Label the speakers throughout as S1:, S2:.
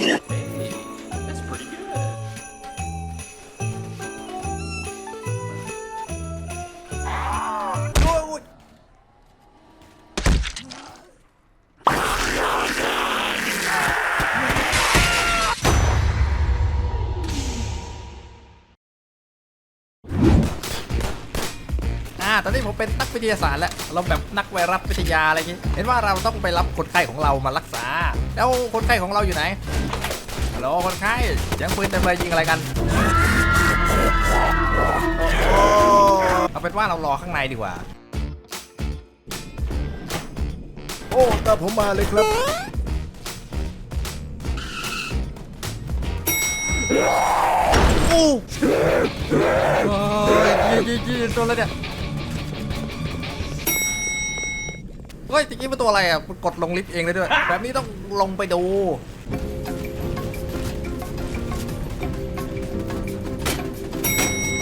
S1: Yeah. อ่าตอนนี้ผมเป็นนักวิทยาศาสตร์แล้วเราแบบนักไวรัสวิทยาอะไรอย่างงี้ เห็นว่าเราต้องไปรับคนไข้ของเรามารักษา แล้วคนไข้ของเราอยู่ไหนฮัลโหลคนไข้เสียงปืนเต็มเลยยิงอะไรกันโอ้เอาเป็นว่าเรารอข้างในดีกว่า โอ้ตามผมมาเลยครับ โอ้ยยี่ยี่ยี่ตัวอะไรเนี่ย เฮ้ยตะกี้เป็นตัวอะไรอะมันกดลงลิฟต์เองเลยด้วย แบบนี้ต้องลงไปดู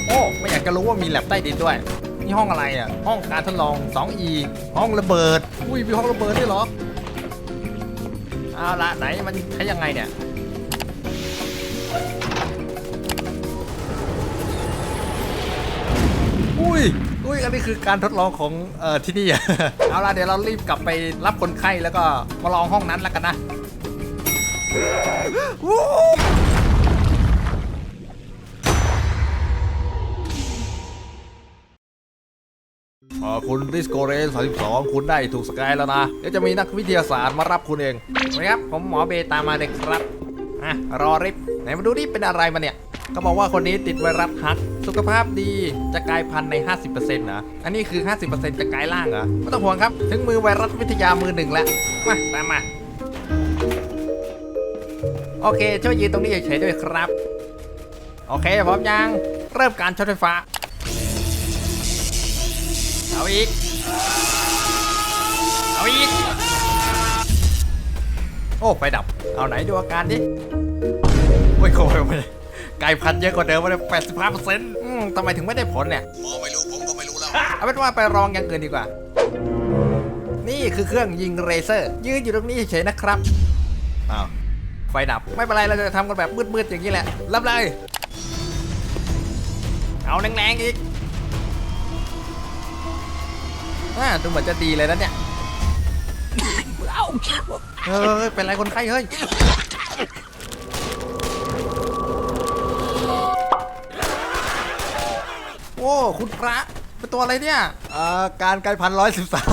S1: โอ้ ไม่อยากจะรู้ว่ามีแลบใต้ดินด้วย นี่ห้องอะไรอะ ห้องการทดลอง 2E ห้องระเบิด อุ้ยมีห้องระเบิดด้วยเหรอ เอาละไหนมันใช้ยังไงเนี่ยอุ้ย อุ้ยอันนี้คือการทดลองของเอ่อที่นี่ เอาล่ะเดี๋ยวเรารีบกลับไปรับคนไข้แล้วก็มาลองห้องนั้นแล้วกันนะวู้เอ่อคุณริสโกเรส32 คุณได้ถูกสกายแล้วนะ เดี๋ยวจะมีนักวิทยาศาสตร์มารับคุณเองนะครับ ผมหมอเบตามมาเลยครับ อะ รอริบไหนมาดูดิเป็นอะไรมาเนี่ย ก็บอกว่าคนนี้ติดไวรัสฮัก สุขภาพดีจะกลายพันธุ์ใน 50%นะอันนี้คือ 50%จะกลายร่างเหรอไม่ต้องห่วงครับ ถึงมือไวรัสวิทยามือหนึ่งแล้ว มาตามมา โอเค ช่วยยืนตรงนี้เฉยๆด้วยครับ โอเค พร้อมยัง เริ่มการช็อตไฟฟ้า เอาอีก เอาอีก โอ้ ไฟดับ เอาไหนดูอาการดิโอ้ยโอ้ยโอ้ย ไก่พันธุ์เยอะกว่าเดิมมาเลยแปดสิบห้าเปอร์เซ็นต์ทำไมถึงไม่ได้ผลเนี่ย
S2: หมอไม่รู้ผมก็ไม่รู้แล้ว
S1: เอาเป็นว่าไปลองอย่างอื่นดีกว่า นี่คือเครื่องยิงเรเซอร์ ยืนอยู่ตรงนี้เฉยๆนะครับ อ้าว ไฟดับ ไม่เป็นไร เราจะทำกันแบบมืดๆอย่างนี้แหละ รับเลย เอาแรงๆอีกอ่าดูเหมือนจะดีเลยนะเนี่ยเฮ้ยเป็นไรคนไข้เฮ้ย โอ้คุณพระเป็นตัวอะไรเนี่ยเอ่าการกลายพันธุ์ร้อยสิบสาม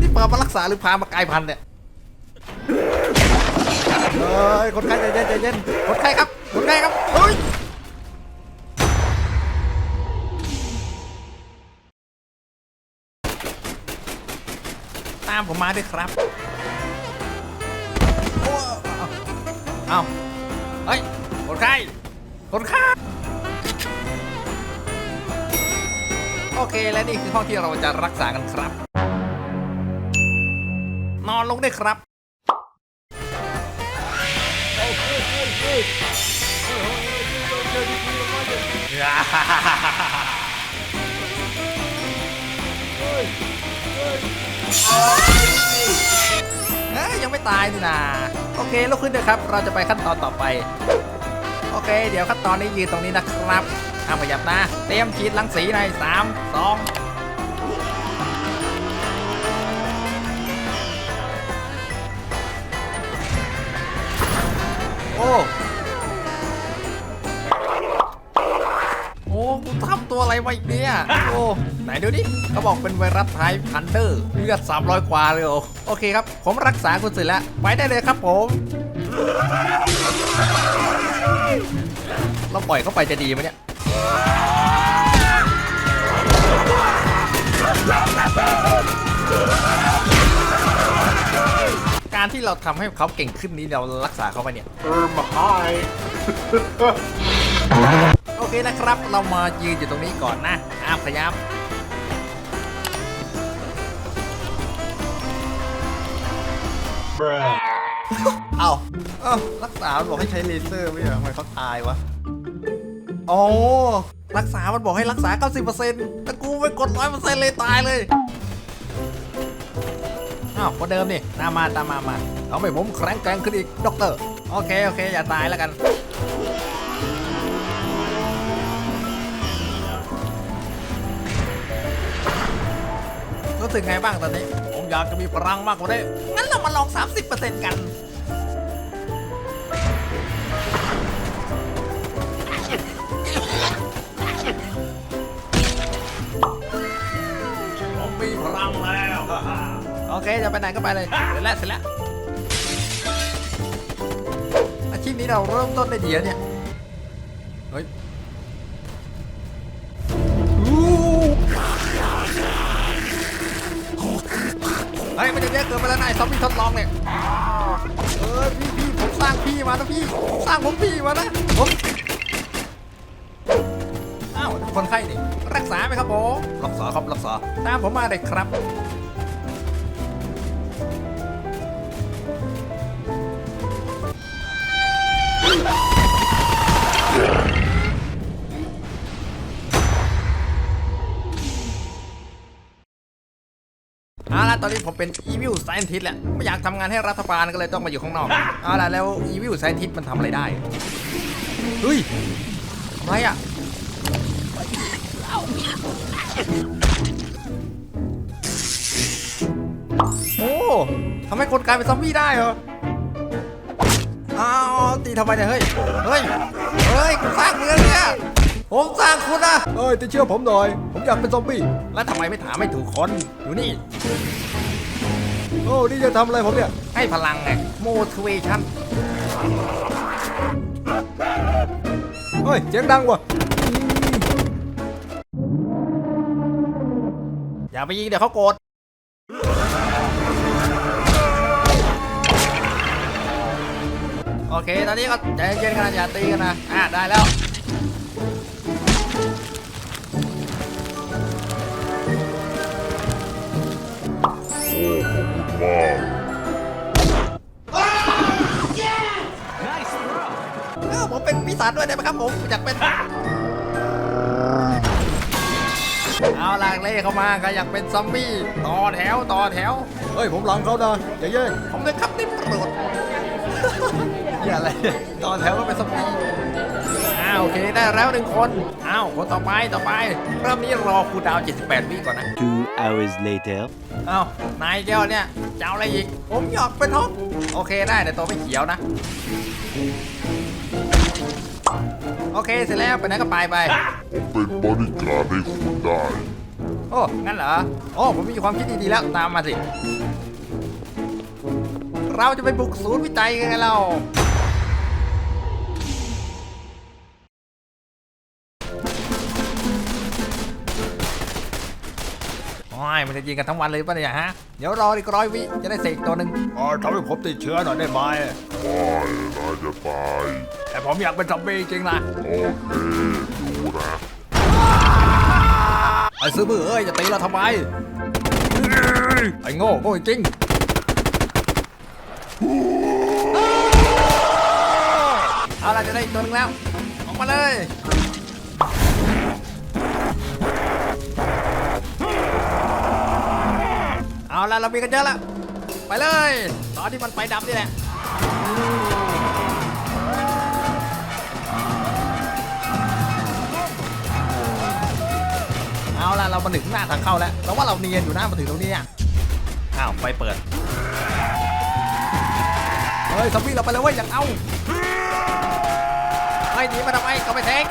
S1: นี่พามารักษาหรือพามากลายพันธุ์เนี่ยเฮ้ยคนไข้ใจเย็นใจเย็นคนไข้ครับคนไข้ครับเฮ้ยตามผมมาด้วยครับโอ้เอาเอาเฮ้ยคนไข้คนไข้ เคและนี่คือห้องที่เราจะรักษากันครับ นอนลงได้ครับเอ้ยยังไม่ตายนี่นาโอเคลุกขึ้นเลยครับ เราจะไปขั้นตอนต่อไป โอเค เดี๋ยวขั้นตอนนี้ยืนตรงนี้นะครับ ห้ามขยับนะเตรียมฉีดรังสีในสามสองโอ้โอ้กูทำตัวอะไรไว้อีกเนี่ยโอ้ไหนดูดิเขาบอกเป็นไวรัสไทป์พันเดอร์เลือด 300 กว่าเลยโอโอเคครับ ผมรักษาคุณเสร็จแล้ว ไปได้เลยครับผม เราปล่อยเข้าไปจะดีไหมเนี่ย การที่เราทำให้เขาเก่งขึ้นนี้เรารักษาเขาไปเนี่ย
S3: Um, hi.
S1: โอเคนะครับ เรามายืนอยู่ตรงนี้ก่อนนะอ้ามขยับ
S3: Bruh.
S1: เอาเอ้ารักษามันบอกให้ใช้เลเซอร์ไม่ใช่เหรอทำไมเขาตายวะ โอ้รักษา มันบอกให้รักษา 90%แต่กูไปกด 100%เลยตายเลยอาอ้าวคนเดิมนี่ตามมาตามมามาเอาไปผมแข็งแกร่งขึ้นอีก ด็อกเตอร์ โอเค โอเค อย่าตายแล้วกัน รู้สึกไงบ้างตอนนี้ ผมอยากจะมีพลังมากกว่านี้ งั้นเรามาลอง 30%กัน โอเคจะไปไหนก็ไปเลยเสร็จแล้วเสร็จแล้วอาชีพนี้เราเริ่มต้นได้ดีแล้วเนี่ยเฮ้ยอู้เฮ้ยมันจะเยอะเกินไปแล้วนายซอมบี้ทดลองเนี่ยเออพี่พี่ผมสร้างพี่มานะพี่สร้างผมพี่มานะผมอ้าวนั่นคนไข้นี่รักษาไหมครับผมรักษาครับรักษาตามผมมาเลยครับ อาล่ะตอนนี้ผมเป็น Evil Scientist แหละ ไม่อยากทำงานให้รัฐบาลก็เลยต้องมาอยู่ข้างนอกเอาล่ะแล้ว Evil Scientist มันทำอะไรได้เฮ้ยอะไรอะโอ้ทำให้คนกลายเป็นซอมบี้ได้เหรออ้าวตีทำไมเนี่ยเฮ้ย เฮ้ย เฮ้ยคุณสร้างเมืองเนี่ย ผมสร้างคุณนะเอ้ยจะเชื่อผมหน่อย ผมอยากเป็นซอมบี้แล้วทำไมไม่ถามไม่ถูกคนอยู่นี่ โอ้นี่จะทำอะไรผมเนี่ย ให้พลังไง motivation เฮ้ยเสียงดังว่ะอย่าไปยิงเดี๋ยวเขาโกรธโอเค ตอนนี้ก็ใจเย็นๆกันนะอย่าตีกันนะ อะ ได้แล้ว เออผมเป็นปีศาจด้วยได้ไหมครับผมอยากเป็นเอาล่ะเล่เข้ามาใครอยากเป็นซอมบี้ต่อแถวต่อแถวเฮ้ยผมหลังเขานะอย่าแย่งผมเลยครับนี่โปรด อย่าอะไรเนี่ยต่อแถวก็เป็นซอมบี้อ้าว โอเคได้แล้วหนึ่งคนอ้าวคนต่อไปต่อไปเริ่มนี้รอคูลดาวน์78 วิก่อนนะ
S2: Two hours later.
S1: เอ้านายแก้วเนี่ยจะเอาอะไรอีก ผมอยากเป็นฮอกโอเคได้แต่ตัวไม่เขียวนะ โอเคเสร็จแล้วไปไหนก็ไปไป
S4: เป็นบริการดให้คุณได้
S1: โอ้ งั้นเหรอ โอ้ ผมมีความคิดดีๆแล้วตามมาสิ เราจะไปบุกศูนย์วิจัยกันไงเรา โอ้ยมันจะยิงกันทั้งวันเลยป่ะเนี่ยฮะ เดี๋ยวรออีกร้อยวิจะได้เสกตัวหนึ่งอ๋อทำให้ผมติดเชื้อหน่อยได้ไหม
S4: ไม่นายจะตาย
S1: แต่ผมอยากเป็นซอมบี้จริงนะ
S4: โอเคดูนะ
S1: ไอ้ซื้อมือเอ้ยจะตีเราทำไมไอ้โง่โง่จริงเอาล่ะจะได้อีกตัวหนึงแล้วออกมาเลย ล่ะเรามีกันเยอะแล้วไปเลยตอนที่มันไฟดับนี่แหละเอาล่ะเรามาถึงหน้าทางเข้าแล้วเราว่าเราเนียนอยู่หน้ามาถึงตรงนี้อะอ้าวไฟเปิดเฮ้ยซอมบี้เราไปเลยเว้ยอย่างเอาไอ้ยหนีมาทำไมก็ไปแทง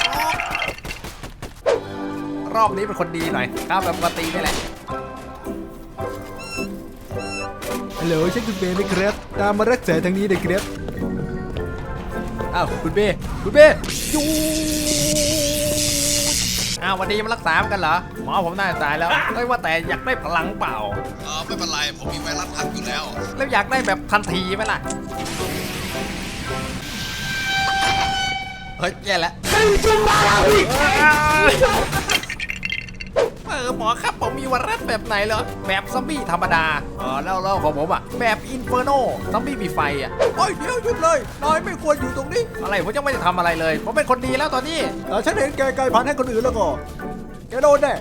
S1: รอบนี้เป็นคนดีหน่อยก้าแบบปกตินี่แหละ
S5: ฮัลโหลฉันคุณเบย์นะครับ ตามมารักษาทางนี้เลยครับ
S1: อ้าวคุณเบ้คุณเบ้ยูอ้าววันนี้มารักษาเหมือนกันเหรอหมอผมน่าจะตายแล้วเอ้ยว่าแต่อยากได้พลังเปล่า
S6: เออไม่เป็นไรผมมีไวรัสพักอยู่แล้ว
S1: แล้วอยากได้แบบทันทีไหมล่ะเฮ้ยแย่แล้ว เออหมอครับผมมีไวรัสแบบไหนเหรอแบบซอมบี้ธรรมดาเออแล้วแล้วของผมอะแบบอินเฟอร์โนซอมบี้มีไฟอะโอ้ยเดี๋ยวหยุดเลยนายไม่ควรอยู่ตรงนี้ อะไรผมยังไม่ได้ทำอะไรเลย ผมเป็นคนดีแล้วตอนนี้
S5: แต่ฉันเห็นแกไกลพันธุ์ให้คนอื่นแล้วก็แกโดนแน่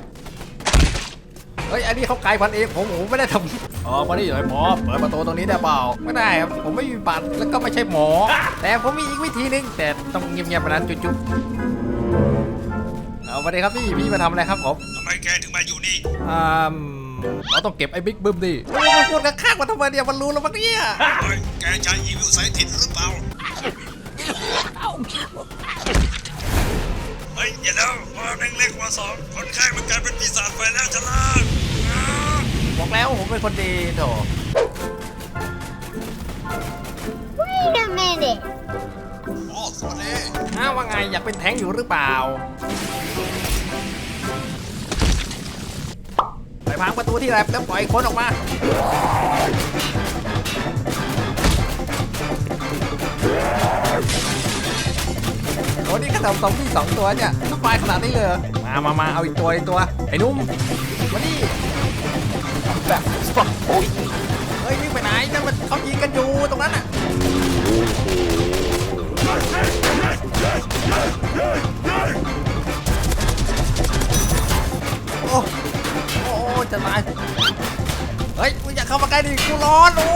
S1: เฮ้ยอันนี้เขากลายพันธุ์เองผมผมไม่ได้ทำออกมาดิหน่อยหมอเปิดประตูตรงนี้ได้เปล่าไม่ได้ครับผมไม่มีบัตรแล้วก็ไม่ใช่หมอ แต่ผมมีอีกวิธีหนึงแต่ต้องเงียบๆไปนั้นจุ๊บๆ เอาไปเลยครับพี่พี่มาทำอะไรครับผม
S6: ทำไมแกถึงมาอยู่นี่
S1: อ่าเราต้องเก็บไอ้บิ๊กบึ้มดิโอ้ยมันพูดข้างๆมาทำไมเนี่ยมันรู้แล้วมั้งเนี่ย
S6: เฮ้ยแกใช้อีวิวไซติดหรือเปล่าเฮ้ยอย่าแล้วว่าแม่งเล็กกว่าสองคนข้างมันกลายเป็นปีศาจไปแล้วชะล่า
S1: บอกแล้วผมเป็นคนดีโถ
S2: Wait a minute.
S6: โอ้สวัสดี
S1: อ้าวว่าไงอยากเป็นแท้งอยู่หรือเปล่า ไปพังประตูที่แรบแล้วปล่อยคนออกมาโอ้นี่ขนมซอมบี้สองตัวเนี่ยสบายขนาดนี้เลยมามามาเอาอีกตัวอีกตัว ไอ้นุ่มมานี่แบบโอ้ยเฮ้ยวิ่งไปไหนนั่นมันเขายิงกันอยู่ตรงนั้นอะ จะตาย เฮ้ยมึงอย่าเข้ามาใกล้ดิกูร้อนโอ้